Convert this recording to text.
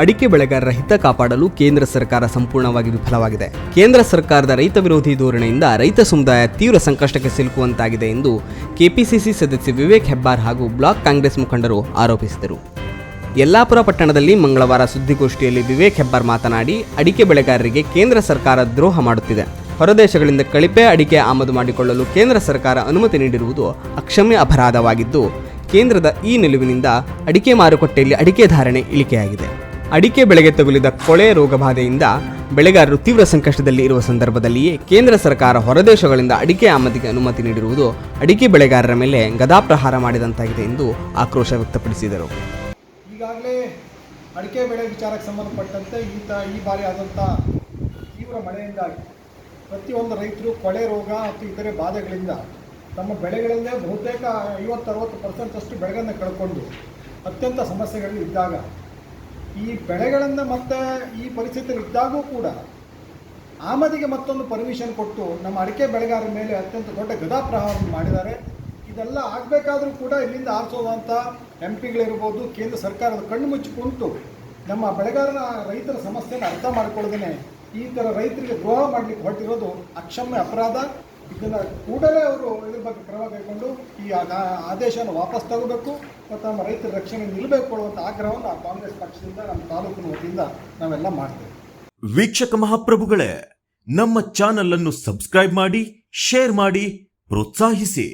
ಅಡಿಕೆ ಬೆಳೆಗಾರರ ಹಿತ ಕಾಪಾಡಲು ಕೇಂದ್ರ ಸರ್ಕಾರ ಸಂಪೂರ್ಣವಾಗಿ ವಿಫಲವಾಗಿದೆ. ಕೇಂದ್ರ ಸರ್ಕಾರದ ರೈತ ವಿರೋಧಿ ಧೋರಣೆಯಿಂದ ರೈತ ಸಮುದಾಯ ತೀವ್ರ ಸಂಕಷ್ಟಕ್ಕೆ ಸಿಲುಕುವಂತಾಗಿದೆ ಎಂದು ಕೆಪಿಸಿಸಿ ಸದಸ್ಯ ವಿವೇಕ್ ಹೆಬ್ಬಾರ್ ಹಾಗೂ ಬ್ಲಾಕ್ ಕಾಂಗ್ರೆಸ್ ಮುಖಂಡರು ಆರೋಪಿಸಿದರು. ಯಲ್ಲಾಪುರ ಪಟ್ಟಣದಲ್ಲಿ ಮಂಗಳವಾರ ಸುದ್ದಿಗೋಷ್ಠಿಯಲ್ಲಿ ವಿವೇಕ್ ಹೆಬ್ಬಾರ್ ಮಾತನಾಡಿ, ಅಡಿಕೆ ಬೆಳೆಗಾರರಿಗೆ ಕೇಂದ್ರ ಸರ್ಕಾರ ದ್ರೋಹ ಮಾಡುತ್ತಿದೆ. ಹೊರದೇಶಗಳಿಂದ ಕಳಿಪೆ ಅಡಿಕೆ ಆಮದು ಮಾಡಿಕೊಳ್ಳಲು ಕೇಂದ್ರ ಸರ್ಕಾರ ಅನುಮತಿ ನೀಡಿರುವುದು ಅಕ್ಷಮ್ಯ ಅಪರಾಧವಾಗಿದ್ದು, ಕೇಂದ್ರದ ಈ ನಿಲುವಿನಿಂದ ಅಡಿಕೆ ಮಾರುಕಟ್ಟೆಯಲ್ಲಿ ಅಡಿಕೆ ಧಾರಣೆ ಇಳಿಕೆಯಾಗಿದೆ. ಅಡಿಕೆ ಬೆಳೆಗೆ ತಗುಲಿದ ಕೊಳೆ ರೋಗಬಾಧೆಯಿಂದ ಬೆಳೆಗಾರರು ತೀವ್ರ ಸಂಕಷ್ಟದಲ್ಲಿ ಇರುವ ಸಂದರ್ಭದಲ್ಲಿಯೇ ಕೇಂದ್ರ ಸರ್ಕಾರ ಹೊರದೇಶಗಳಿಂದ ಅಡಿಕೆ ಆಮದಿಗೆ ಅನುಮತಿ ನೀಡಿರುವುದು ಅಡಿಕೆ ಬೆಳೆಗಾರರ ಮೇಲೆ ಗದಾಪ್ರಹಾರ ಮಾಡಿದಂತಾಗಿದೆ ಎಂದು ಆಕ್ರೋಶ ವ್ಯಕ್ತಪಡಿಸಿದರು. ಈಗಾಗಲೇ ಅಡಿಕೆ ಬೆಳೆ ವಿಚಾರಕ್ಕೆ ಸಂಬಂಧಪಟ್ಟಂತೆ ಈ ಈ ಬಾರಿ ಆದಂಥ ತೀವ್ರ ಮಳೆಯಿಂದಾಗಿ ಪ್ರತಿಯೊಂದು ರೈತರು ಕೊಳೆ ರೋಗ ಮತ್ತು ಇತರೆ ಬಾಧೆಗಳಿಂದ ತಮ್ಮ ಬೆಳೆಗಳಲ್ಲೇ ಬಹುತೇಕ ಐವತ್ತರವತ್ತು ಪರ್ಸೆಂಟ್ ಅಷ್ಟು ಬೆಳೆಗಳನ್ನು ಕಳ್ಕೊಂಡು ಅತ್ಯಂತ ಸಮಸ್ಯೆಗಳಲ್ಲಿ ಇದ್ದಾಗ ಈ ಬೆಳೆಗಳನ್ನು ಮತ್ತೆ ಈ ಪರಿಸ್ಥಿತಿಯಲ್ಲಿ ಇದ್ದಾಗೂ ಕೂಡ ಆಮದಿಗೆ ಮತ್ತೊಂದು ಪರ್ಮಿಷನ್ ಕೊಟ್ಟು ನಮ್ಮ ಅಡಿಕೆ ಬೆಳೆಗಾರರ ಮೇಲೆ ಅತ್ಯಂತ ದೊಡ್ಡ ಗದಾಪ್ರಹಾರವನ್ನು ಮಾಡಿದ್ದಾರೆ. ಇದೆಲ್ಲ ಆಗಬೇಕಾದ್ರೂ ಕೂಡ ಇಲ್ಲಿಂದ ಆರಿಸೋದಂಥ ಎಂ ಪಿಗಳಿರ್ಬೋದು ಕೇಂದ್ರ ಸರ್ಕಾರದ ಕಣ್ಣು ಮುಚ್ಚಿ ಕುಂತು ನಮ್ಮ ಬೆಳೆಗಾರನ ರೈತರ ಸಮಸ್ಯೆಯನ್ನು ಅರ್ಥ ಮಾಡಿಕೊಳ್ಳದೇನೆ ಈ ಥರ ರೈತರಿಗೆ ದ್ರೋಹ ಮಾಡಲಿಕ್ಕೆ ಹೊರಟಿರೋದು ಅಕ್ಷಮ್ಯ ಅಪರಾಧ. ಇದನ್ನು ಕೂಡಲೇ ಅವರು ಇದ್ರ ಬಗ್ಗೆ ಕ್ರಮ ಕೈಗೊಂಡು ಈ ಆದೇಶವನ್ನು ವಾಪಸ್ ತಗೋಬೇಕು ಮತ್ತು ನಮ್ಮ ರೈತರ ರಕ್ಷಣೆ ನಿಲ್ಲಬೇಕು ಅನ್ನುವಂಥ ಆಗ್ರಹವನ್ನು ಆ ಕಾಂಗ್ರೆಸ್ ಪಕ್ಷದಿಂದ, ನಮ್ಮ ತಾಲೂಕಿನ ವತಿಯಿಂದ ನಾವೆಲ್ಲ ಮಾಡ್ತೇವೆ. ವೀಕ್ಷಕ ಮಹಾಪ್ರಭುಗಳೇ, ನಮ್ಮ ಚಾನಲ್ ಅನ್ನು ಸಬ್ಸ್ಕ್ರೈಬ್ ಮಾಡಿ, ಶೇರ್ ಮಾಡಿ, ಪ್ರೋತ್ಸಾಹಿಸಿ.